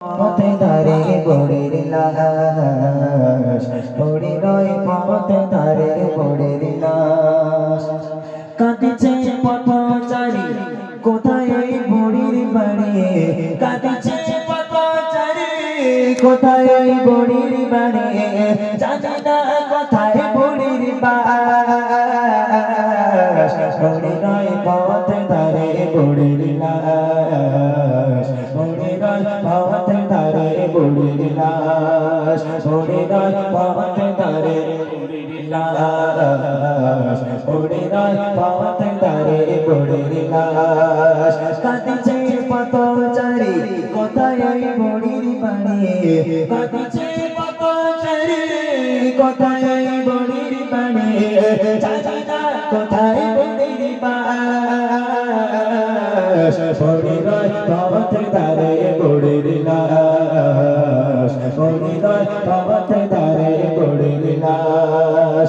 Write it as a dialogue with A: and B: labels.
A: পথে ধারে বড়ের লাশ, পড়ে রয় পথে ধারে বড়ের লাশ। কাঁদিছে পথচারী, কোথায় বড়ির বাড়ি? কাঁদিছে পথচারী, কোথায় বড়ির বাড়ি? জানি না কোথায় বড়ির বাস পড়ে রয় পথে ধারে বড়ির লাশ। বড়ির লাশ রয় পথে ধারে বড়ির লাশ পড়ে রয় পথে ধারে বড়ির লাশ কাঁদিছে পথচারী কোথায় ওই বড়ির বাড়ি কাঁদিছে পথচারী কোথায় ওই বড়ির বাড়ি না কোথায় বড়ির পড়ে রয় পথে ধারে